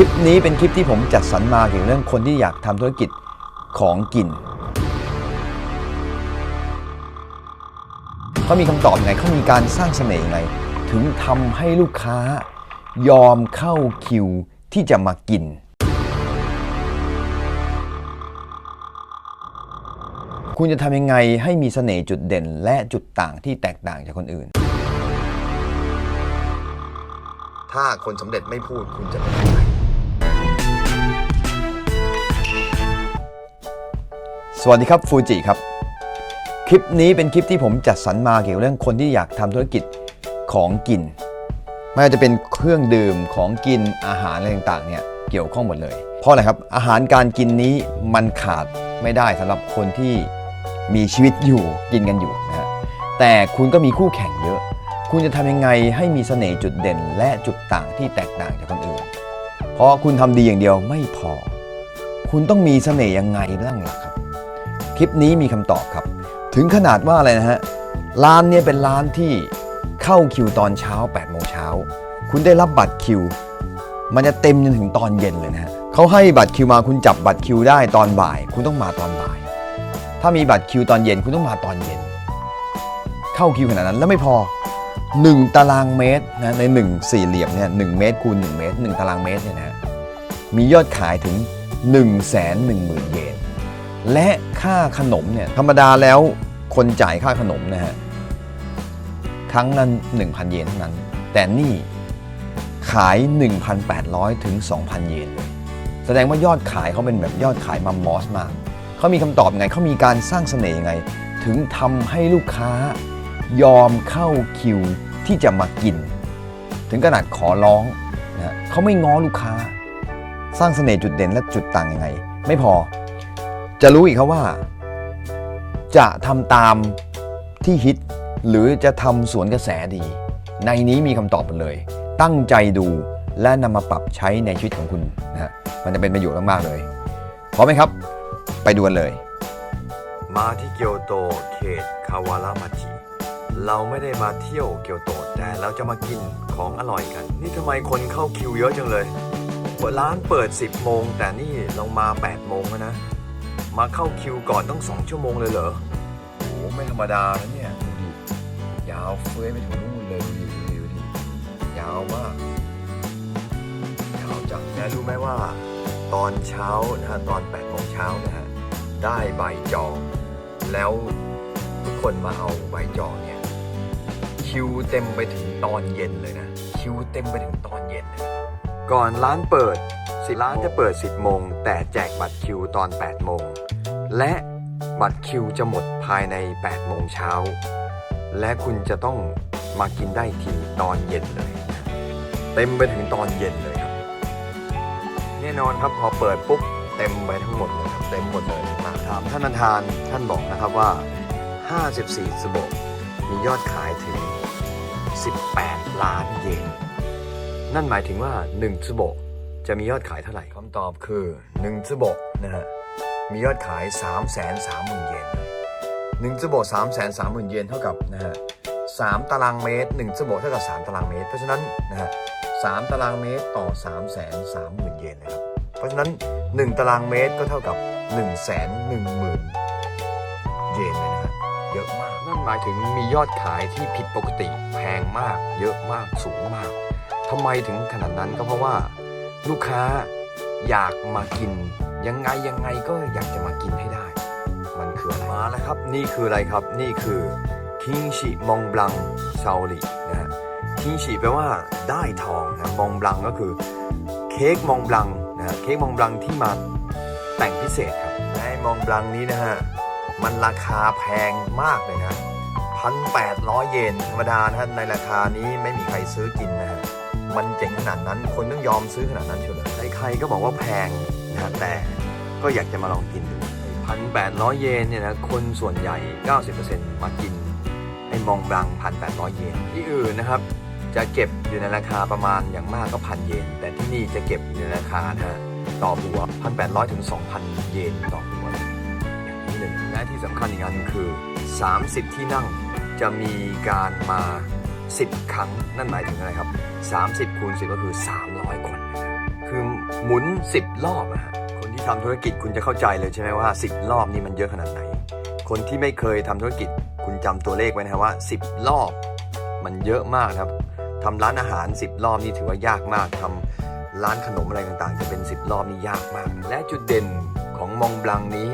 ลิปนี้เป็นคลิปที่ผมจัดสรรมาเกี่ยวกับเรื่องคนที่อยากทำธุรกิจของกินเขามีคำตอบยังไงเขามีการสร้างเสน่ห์ยังไง ถึงทำให้ลูกค้ายอมเข้าคิวที่จะมากิน คุณจะทำยังไงให้มีเสน่ห์จุดเด่นและจุดต่างที่แตกต่างจากคนอื่น ถ้าคนสำเร็จไม่พูดคุณจะเป็นยังไง สวัสดีครับฟูจิครับ คลิปนี้เป็นคลิปที่ผมจัดสรรมาเกี่ยวกับเรื่องคนที่อยากทำธุรกิจของกิน ไม่ว่าจะเป็นเครื่องดื่มของกินอาหารอะไรต่างๆเนี่ยเกี่ยวข้องหมดเลย เพราะอะไรครับอาหารการกินนี้มันขาดไม่ได้สำหรับคนที่มีชีวิตอยู่กินกันอยู่นะฮะแต่คุณก็มีคู่แข่งเยอะ คุณจะทำยังไงให้มีเสน่ห์จุดเด่น และจุดต่างที่แตกต่างจากคนอื่น เพราะคุณทำดีอย่างเดียวไม่พอ คุณต้องมีเสน่ห์ยังไงบ้างล่ะครับ ลิปนี้มีคำตอบครับ ถึงขนาดว่าอะไรนะฮะร้านเนี่ยเป็นร้านที่เข้าคิวตอนเช้า8โมงเช้า คุณได้รับบัตรคิว มันจะเต็มจนถึงตอนเย็นเลยนะฮะเขาให้บัตรคิวมาคุณจับบัตรคิวได้ตอนบ่าย คุณต้องมาตอนบ่าย ถ้ามีบัตรคิวตอนเย็นคุณต้องมาตอนเย็น เข้าคิวขนาดนั้นแล้วไม่พอ 1 ตารางเมตรนะใน 1 สี่เหลี่ยมเนี่ยหเมตรคูณ1เมตร 1 ตารางเมตรเนี่ยนะฮะมียอดขายถึง1 1 0 0 0 0เยน และค่าขนมเนี่ยธรรมดาแล้วคนจ่ายค่าขนมนะฮะครั้งละ1,000 เยนเท่านั้น แต่นี่ขาย 1,800 ถึง 2,000 เยนเลยแสดงว่ายอดขายเขาเป็นแบบยอดขายมัมมอสมากเขามีคำตอบไงเขามีการสร้างเสน่ห์ยังไง ถึงทำให้ลูกค้ายอมเข้าคิวที่จะมากิน ถึงขนาดขอร้องนะเขาไม่ง้อลูกค้า สร้างเสน่ห์จุดเด่นและจุดต่างยังไง ไม่พอ จะรู้อีกครับว่า จะทำตามที่ฮิต หรือจะทำสวนกระแสดี ในนี้มีคำตอบหมดเลย ตั้งใจดูและนำมาปรับใช้ในชีวิตของคุณนะฮะมันจะเป็นประโยชน์มากๆเลยพร้อมไหมครับ ไปดูกันเลย มาที่เกียวโตเขตคาวารามาจิเราไม่ได้มาเที่ยวเกียวโตแต่เราจะมากินของอร่อยกัน นี่ทำไมคนเข้าคิวเยอะจังเลย เปิดร้านเปิด 10โมงแต่นี่เรามา 8 โมงแล้วนะ มาเข้าคิวก่อนต้อง2ชั่วโมงเลยเหรอโอ้ไม่ธรรมดานะเนี่ยดูดิยาวเฟ้ยไปถึงนู่นเลยดูดิดูดิดูดิยาวมากยาวจังแกรู้ไหมว่า ตอนเช้านะฮะตอน8โมงเช้านะฮะได้ใบจอง แล้วทุกคนมาเอาใบจองเนี่ยคิวเต็มไปถึงตอนเย็นเลยนะ คิวเต็มไปถึงตอนเย็นเลยก่อนร้านเปิด ร้านจะเปิด 10 โมง แต่แจกบัตรคิวตอน 8 โมง และบัตรคิวจะหมดภายใน 8 โมงเช้า และคุณจะต้องมากินได้ทีตอนเย็นเลย เต็มไปถึงตอนเย็นเลยครับ แน่นอนครับพอเปิดปุ๊บเต็มไปทั้งหมดเลยครับเต็มหมดเลยมาถามท่านประธานท่านบอกนะครับว่า 54สโบกมียอดขายถึง 18 ล้านเยน นั่นหมายถึงว่า 1สโบก จะมียอดขายเท่าไหร่คำตอบคือ1สโบกนะฮะมียอดขาย 3 3 0 0 0 0 เยน1สโบก3 3 0 0 0 0 เยนเท่ากับนะฮะ3ตารางเมตร1สโบกเท่ากับ 3 ตารางเมตร เพราะฉะนั้นนะฮะ3ตารางเมตรต่อ 3 3 0 0 0 0 เยนนะครับ เพราะฉะนั้น 1 ตารางเมตรก็เท่ากับ 1 1 0 0 0 0 เยนเลยนะครับเยอะมาก นั่นหมายถึงมียอดขายที่ผิดปกติแพงมาก เยอะมากสูงมากทำไมถึงขนาดนั้นก็เพราะว่า ลูกค้าอยากมากิน ยังไงยังไงก็อยากจะมากินให้ได้ มันคืออะไรมาแล้วครับ นี่คืออะไรครับนี่คือคิงชิมองบลังซาลินะฮะคิงชิแปลว่าได้ทองนะมองบลังก็คือเค้กมองบลังนะฮะเค้กมองบลังที่มาแต่งพิเศษครับในมองบลังนี้นะฮะมันราคาแพงมากเลยนะพันแปดร้อยเยนธรรมดานะฮะในราคานี้ไม่มีใครซื้อกินนะฮะ มันเจ๋งขนาดนั้น คนต้องยอมซื้อขนาดนั้นเชียวเลยใครๆก็บอกว่าแพงนะฮะแต่ก็อยากจะมาลองกินดูพันแปดร้อยเยนเนี่ยนะคนส่วนใหญ่ 90%มากินไอ้มองบลังพันแปดร้อยเยนที่อื่นนะครับ จะเก็บอยู่ในราคาประมาณอย่างมากก็พันเยน แต่ที่นี่จะเก็บอยู่ในราคานะฮะต่อหัวพันแปดร้อยถึงสองพันเยนต่อหัวอย่างนี้เลยและที่สำคัญอีกอันคือ 30 ที่นั่งจะมีการมา 10 ครั้ง นั่นหมายถึงอะไรครับ 30คูณ10 ก็คือ 300 คนนะครับคือหมุน 10 รอบอะฮะคนที่ทำธุรกิจคุณจะเข้าใจเลยใช่ไหมว่า 10 รอบนี่มันเยอะขนาดไหน คนที่ไม่เคยทำธุรกิจคุณจำตัวเลขไว้นะครับว่า 10 รอบมันเยอะมากครับทำร้านอาหาร 10 รอบนี่ถือว่ายากมากทำร้านขนมอะไรต่างๆ จะเป็น 10 รอบนี่ยากมาก และจุดเด่นของมองบลังนี้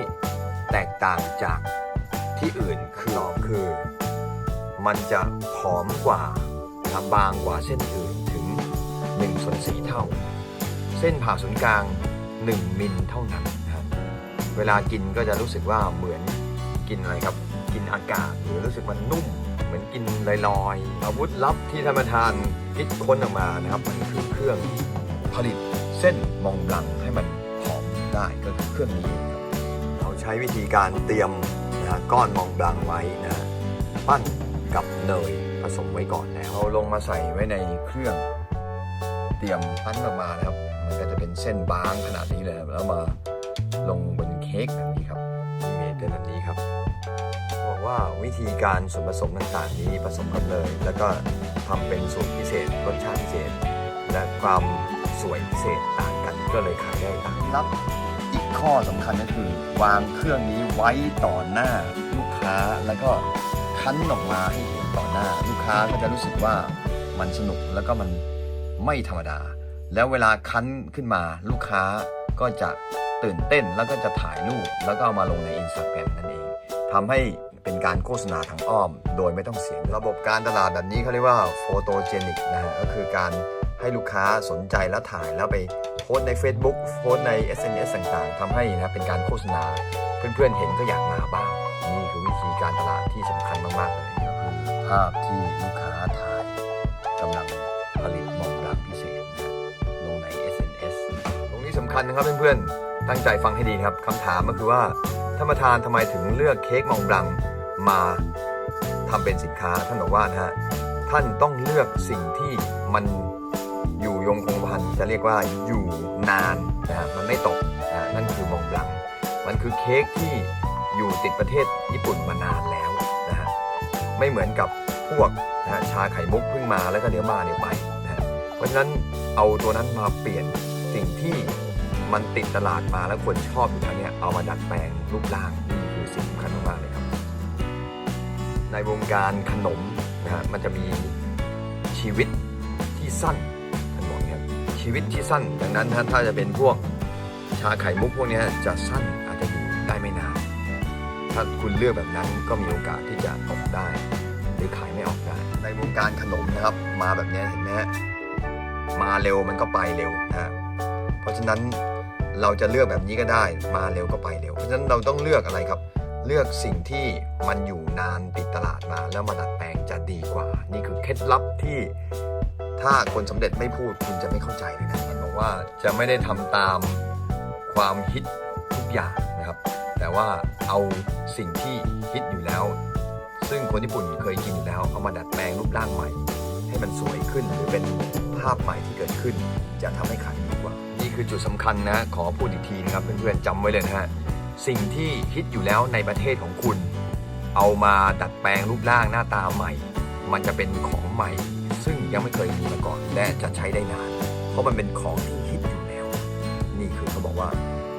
แตกต่างจากที่อื่นคือหรอคือ มันจะผอมกว่าบางกว่าเส้นอื่นถึง1ส่วน4เท่า เส้นผ่าศูนย์กลาง 1 มิลเท่านั้นนะเวลากินก็จะรู้สึกว่าเหมือนกินอะไรครับ กินอากาศหรือรู้สึกมันนุ่ม เหมือนกินลอยๆ อาวุธลับที่ธรรมทานคิดค้นออกมานะครับ มันคือเครื่องผลิตเส้นมองบลังให้มันผอมได้ก็คือเครื่องนี้ เราใช้วิธีการเตรียมนะก้อนมองบลังไว้นะปั้น กับเนยผสมไว้ก่อนแล้วเอาลงมาใส่ไว้ในเครื่องเตรียมปั้นออกมานะครับ มันก็จะเป็นเส้นบางขนาดนี้เลยครับแล้วมาลงบนเค้กแบบนี้ครับที่เมดเป็นแบบนี้ครับบอกว่าวิธีการส่วนผสมต่างๆ นี้ผสมกันเลย แล้วก็ทำเป็นสูตรพิเศษรสชาติพิเศษ และความสวยพิเศษต่างกันก็เลยขายได้ต่างลับอีกข้อสำคัญก็คือ วางเครื่องนี้ไว้ต่อหน้าลูกค้าแล้วก็ คั้นออกมาให้เห็นต่อหน้า ลูกค้าก็จะรู้สึกว่ามันสนุกแล้วก็มันไม่ธรรมดา แล้วเวลาคั้นขึ้นมาลูกค้าก็จะตื่นเต้นแล้วก็จะถ่ายรูปแล้วก็เอามาลงในอินสตาแกรมนั่นเองทำให้เป็นการโฆษณาทางอ้อม โดยไม่ต้องเสียระบบการตลาดแบบนี้เขาเรียกว่าโฟโตเจนิกนะฮะก็คือการให้ลูกค้าสนใจแล้วถ่ายแล้วไปโพสใน Facebook โพสใน SNS ต่างๆทำให้นะเป็นการโฆษณาเพื่อนๆเห็นก็อยากมาบ้าง วิธีการตลาดที่สำคัญมาก ๆ เลยก็คือภาพที่ลูกค้าถ่ายกำลังผลิตมองรักพิเศษนะลงใน SNS ตรงนี้สำคัญนะครับเพื่อนๆ ตั้งใจฟังให้ดีครับคำถามก็คือว่าท่านประธานทำไมถึงเลือกเค้กมองบลังมาทำเป็นสินค้าท่านบอกว่านะฮะท่านต้องเลือกสิ่งที่มันอยู่ยงคงพันจะเรียกว่าอยู่นานนะมันไม่ตกนะฮะนั่นคือมองบลัง มันคือเค้กที่ อยู่ติดประเทศญี่ปุ่นมานานแล้วนะฮะไม่เหมือนกับพวกนะชาไข่มุกเพิ่งมาแล้วก็เดี๋ยวมาเดี๋ยวไปนะเพราะฉะนั้นเอาตัวนั้นมาเปลี่ยนสิ่งที่มันติดตลาดมาแล้วคนชอบอยู่แล้วเนี่ยเอามาดัดแปลงรูปร่างนี่คือสิ่งสำคัญมากๆเลยครับ ในวงการขนมนะฮะมันจะมีชีวิตที่สั้นท่านบอกเนี่ยชีวิตที่สั้นดังนั้นถ้าจะเป็นพวกชาไข่มุกพวกนี้จะสั้นอาจจะอยู่ได้ไม่นาน ถ้าคุณเลือกแบบนั้นก็มีโอกาสที่จะตกได้ หรือขายไม่ออกได้ ในวงการขนมนะครับ มาแบบเนี้ยเห็นไหมฮะมาเร็วมันก็ไปเร็วนะฮะเพราะฉะนั้นเราจะเลือกแบบนี้ก็ได้ มาเร็วก็ไปเร็ว เพราะฉะนั้นเราต้องเลือกอะไรครับ เลือกสิ่งที่มันอยู่นานติดตลาดมา แล้วมาดัดแปลงจะดีกว่า นี่คือเคล็ดลับที่ถ้าคนสำเร็จไม่พูดคุณจะไม่เข้าใจเลยนะมันบอกว่าจะไม่ได้ทำตามความฮิตทุกอย่างนะครับ แต่ว่าเอาสิ่งที่ฮิตอยู่แล้ว ซึ่งคนญี่ปุ่นเคยกินอยู่แล้ว เอามาดัดแปลงรูปร่างใหม่ ให้มันสวยขึ้นหรือเป็นภาพใหม่ที่เกิดขึ้น จะทำให้ขายดีกว่า นี่คือจุดสำคัญนะ ขอพูดอีกทีนะครับเพื่อนๆจำไว้เลยนะฮะสิ่งที่ฮิตอยู่แล้วในประเทศของคุณ เอามาดัดแปลงรูปร่างหน้าตาใหม่ มันจะเป็นของใหม่ ซึ่งยังไม่เคยมีมาก่อนและจะใช้ได้นาน เพราะมันเป็นของที่ฮิตอยู่แล้ว นี่คือเขาบอกว่า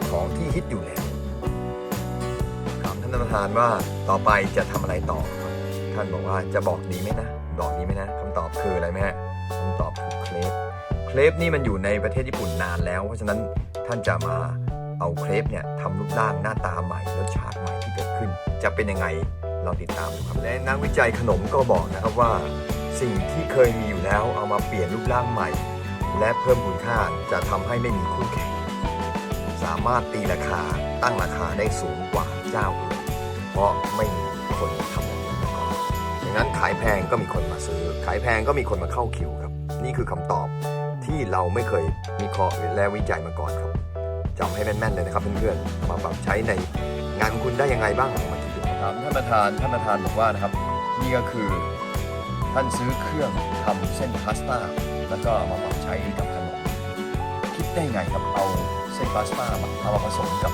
ของที่ฮิตอยู่แล้วามท่านประธานว่าต่อไปจะทำอะไรต่อครับ ท่านบอกว่าจะบอกดีไหมนะ บอกดีไหมนะคำตอบคืออะไรไหมฮะคำตอบคือเครปเครปนี่มันอยู่ในประเทศญี่ปุ่นนานแล้ว เพราะฉะนั้นท่านจะมาเอาเครปเนี่ยทำรูปร่างหน้าตาใหม่รสชาติใหม่ที่เกิดขึ้น จะเป็นยังไงเราติดตามดูครับและนักวิจัยขนมก็บอกนะครับว่า สิ่งที่เคยมีอยู่แล้วเอามาเปลี่ยนรูปร่างใหม่ และเพิ่มคุณค่าจะทำให้ไม่มีคู่แข่งสามารถตีราคาตั้งราคาได้สูงกว่าเจ้าอื่น ราะไม่มีคนทำแบบนี้มาก่อนดังนั้นขายแพงก็มีคนมาซื้อ ขายแพงก็มีคนมาเข้าคิวครับ นี่คือคำตอบที่เราไม่เคยมีข้อและวิจัยมาก่อนครับจำให้แม่นๆเลยนะครับเพื่อนๆ มาปรับใช้ในงานของคุณได้ยังไงบ้างมาคิดดูครับท่านประธานท่านประธานบอกว่านะครับ นี่ก็คือท่านซื้อเครื่องทำเส้นพาสต้าแล้วก็มาปรับใช้กับขนมคิดได้ไงครับเอาเส้นพาสต้ามาเอามาผสมกับ